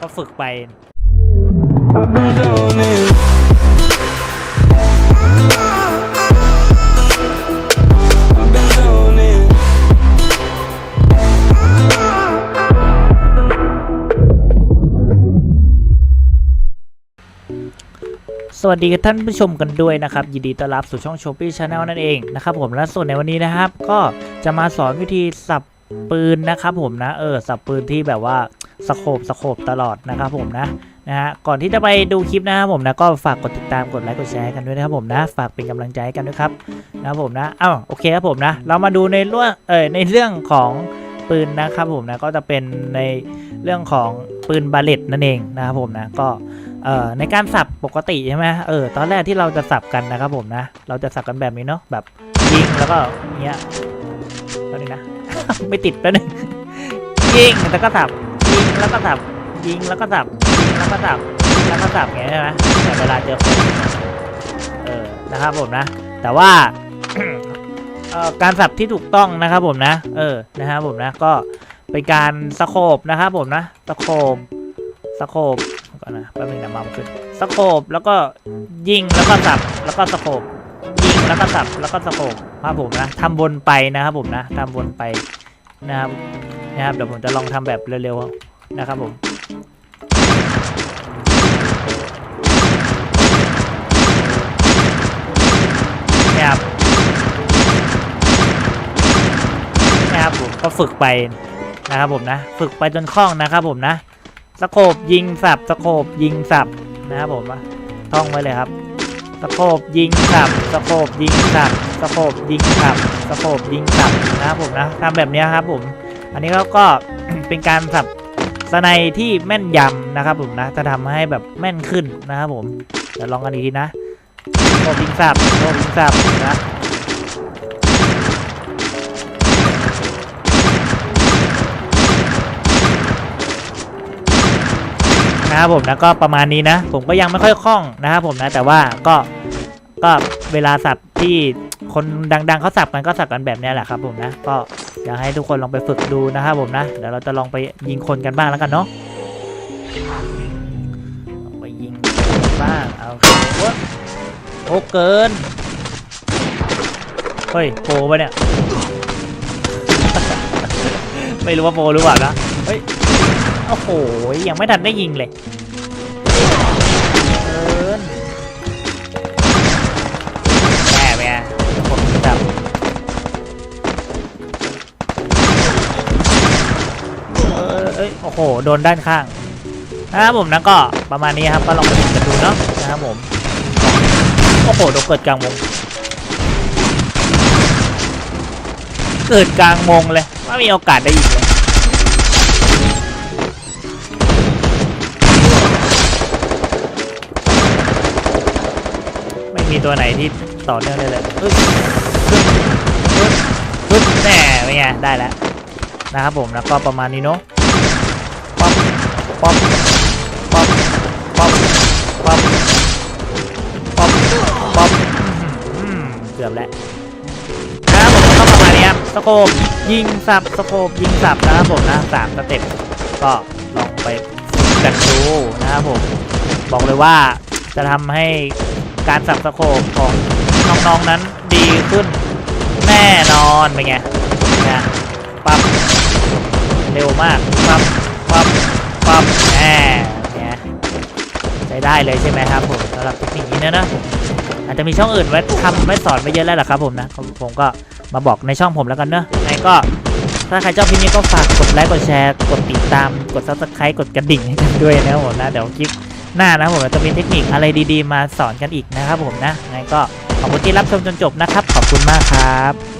ก็ฝึกไป สวัสดีท่านผู้ชมกันด้วยนะครับ ยินดีต้อนรับสู่ช่องโชปี้ชาแนลนั่นเองนะครับผมและส่วนในวันนี้นะครับ ก็จะมาสอนวิธีสับปืนนะครับผมนะเออสับปืนที่แบบว่า สโคบสโคบตลอดนะครับผมนะนะฮะก่อนที่จะไปดูคลิปนะครับผมนะก็ฝากกดติดตามกดไลค์กดแชร์กันด้วยนะครับผมนะฝากเป็นกำลังใจให้กันด้วยครับนะครับผมนะอ้าวโอเคครับผมนะเรามาดูในเรื่องเออในเรื่องของปืนนะครับผมนะก็จะเป็นในเรื่องของปืนบาเลตนั่นเองนะครับผมนะก็เอ่อในการสับปกติใช่ไหมเออตอนแรกที่เราจะสับกันนะครับผมนะ เราจะสับกันแบบนี้เนาะแบบยิงแล้วก็เนี้ยแล้วนี่นะ ไม่ติดแล้วนึงยิงแล้วก็สับ ยิงแล้วก็สับยิงแล้วก็สับยิงแล้วก็สับยิงแล้วก็สับอย่างเงี้ใช่ไหมแต่เวลาเจอคนเออนะครับผมนะ แต่ว่าการสับที่ถูกต้องนะครับผมนะ เออนะครับผมนะก็เป็นการสโคบนะครับผมนะสโคบสโคบก่อนนะแป๊บนึงนะมาขึ้นสโคบแล้วก็ยิงแล้วก็สับแล้วก็สโคบยิงแล้วก็สับแล้วก็สโคบครับผมนะทำวนไปนะครับผมนะทำวนไปนะครับ นะครับเดี๋ยวผมจะลองทำแบบเร็วๆนะครับผมนี่ยครับนี่ยครับผมก็ฝึกไปนะครับผมนะ ฝึกไปจนคล่องนะครับผมนะสโคบยิงสับสโคบยิงสับนะครับผมท่องไว้เลยครับสโคบยิงสับสโคบยิงสับสโคบยิงสับสโคบยิงสับนะครับผมนะทำแบบนี้ครับผม อันนี้ก็ก็เป็นการสับสไนที่แม่นยำนะครับผมนะจะทำให้แบบแม่นขึ้นนะครับผมเดี๋ยวลองกันอีกทีนะโคบยิงสับโคบยิงสับนะนะครับผมนะก็ประมาณนี้นะ ผมก็ยังไม่ค่อยคล่องนะครับผมนะแต่ว่าก็ก็เวลาสับที่ คนดังๆเขาสับกันก็สับกันแบบนี้แหละครับผมนะ ก็อยากให้ทุกคนลองไปฝึกดูนะครับผมนะ เดี๋ยวเราจะลองไปยิงคนกันบ้างแล้วกันเนาะไปยิงบ้างเอาโอ้เกิน เฮ้ยโปรปเนี่ย ไม่รู้ว่าโปรหรือเปล่านะ เฮ้ย โอ้โห ยังไม่ทันได้ยิงเลย อ้โอ้โหโดนด้านข้างนะครับผมนะก็ประมาณนี้ครับก็ลองไปดูกันดูเนาะนะครับผมโอ้โหโดนเกิดกลางวงเกิดกลางวงเลยไม่มีโอกาสได้ยิงเลยไม่มีตัวไหนที่ต่อเนื่องได้เลยปึ๊บปึ๊บปึ๊บปึ๊บแน่เป็นไงได้แล้วนะครับผมแล้วก็ประมาณนี้เนาะ ป๊อปป๊อปป๊อปป๊อปป๊อปป๊อปเกือบแล้วนะครับผมก็ประมาณนี้ครับสโคปยิงสับสโคปยิงสับนะครับผมนะสามสเต็ปก็ลองไปกันดูนะครับผมบอกเลยว่าจะทำให้การสับสโคปของน้องๆนั้นดีขึ้นแน่นอนเป็นไงนะปั๊บเร็วมาก ได้เลยใช่ไหมครับผมสำหรับเทคนิคนี้นะนะอาจจะมีช่องอื่นไว้ทำไว้สอนไปเยอะแล้วหละครับผมนะผมก็มาบอกในช่องผมแล้วกันเนอะไงก็ถ้าใครชอบคลิปนี้ก็ฝากกดไลค์กดแชร์กดติดตามกดซับสไครต์กดกระดิ่งให้กันด้วยนะครับผมนะเดี๋ยวคลิปหน้านะผมจะมีเทคนิคอะไรดีๆ มาสอนกันอีกนะครับผมนะงั้นก็ขอบคุณที่รับชมจนจบนะครับ ขอบคุณมากครับ